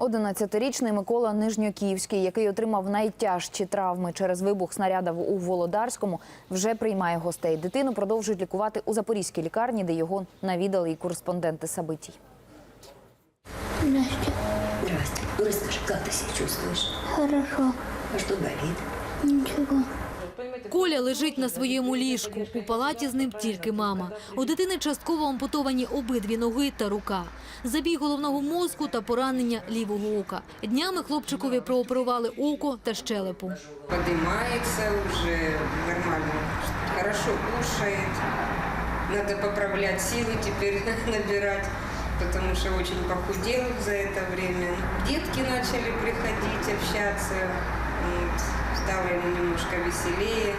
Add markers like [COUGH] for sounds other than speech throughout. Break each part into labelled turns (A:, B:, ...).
A: 11-річний Микола Нижньоківський, який отримав найтяжчі травми через вибух снаряда у Володарському, вже приймає гостей. Дитину продовжують лікувати у Запорізькій лікарні, де його навідали і кореспонденти Сабитій.
B: Настя,
C: Здрасте. Ну, расскажи, как ты себя чувствуешь?
B: хорошо.
C: А что болит?
B: Ничего.
D: Коля лежить на своєму ліжку. У палаті з ним тільки мама. У дитини частково ампутовані обидві ноги та рука. Забій головного мозку та поранення лівого ока. Днями хлопчикові прооперували око та щелепу.
E: поднимается уже нормально, хорошо кушает. Надо поправлять силы теперь [LAUGHS] набирать, потому что очень похудел за это время. Детки начали приходить, общаться. Стало ему немножко веселее.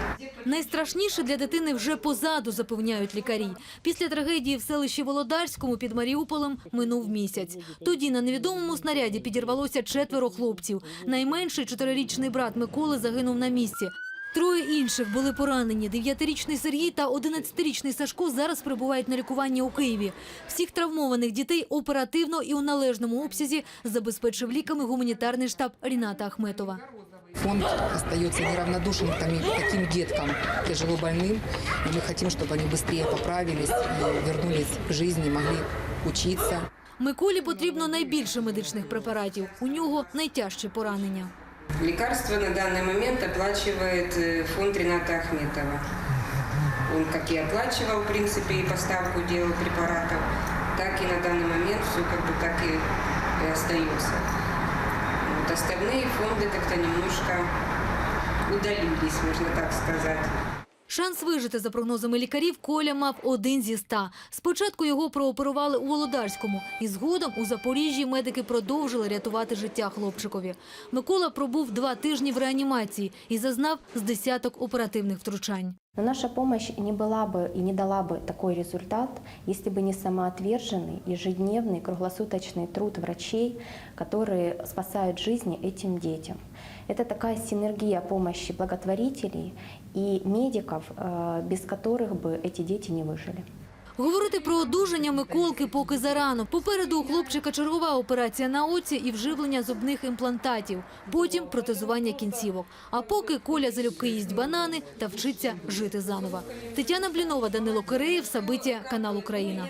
D: Найстрашніше для дитини вже позаду, запевняють лікарі. Після трагедії в селищі Володарському під Маріуполем минув місяць. Тоді на невідомому снаряді підірвалося четверо хлопців. Найменший чотирирічний брат Миколи загинув на місці. Троє інших були поранені. Дев'ятирічний Сергій та одинадцятирічний Сашко зараз перебувають на лікуванні у Києві. Всіх травмованих дітей оперативно і у належному обсязі забезпечив ліками гуманітарний штаб Ріната Ахметова.
F: Фонд остается неравнодушен к тами- к таким деткам, тяжело больным. И мы хотим, чтобы они быстрее поправились и вернулись к жизни, могли учиться.
D: Миколі потрібно найбільше медичних препаратів. У нього найтяжчі поранення.
E: Лекарства на данный момент оплачивает э, фонд Рената Ахметова. Он как и оплачивал, в принципе, и поставку делал препаратов, так и на данный момент все как бы так и, и остается. Вот остальные фонды как-то немножко удалились, можно так сказать.
D: Шанс вижити, за прогнозами лікарів, Коля мав один зі ста. Спочатку його прооперували у Володарському, і згодом у Запоріжжі медики продовжили рятувати життя хлопчикові. Микола пробув два тижні в реанімації і зазнав з десяток оперативних втручань.
G: Но наша помощь не была бы и не дала бы такой результат, если бы не самоотверженный, ежедневный, круглосуточный труд врачей, которые спасают жизни этим детям. Это такая синергия помощи благотворителей и медиков, э, без которых бы эти дети не выжили.
D: Говорити про одужання Миколки поки зарано. Попереду у хлопчика чергова операція на оці і вживлення зубних імплантатів. Потім протезування кінцівок. А поки Коля залюбки їсть банани та вчиться жити заново. Тетяна Блінова, Данило Киреєв, Сабиття, канал Україна.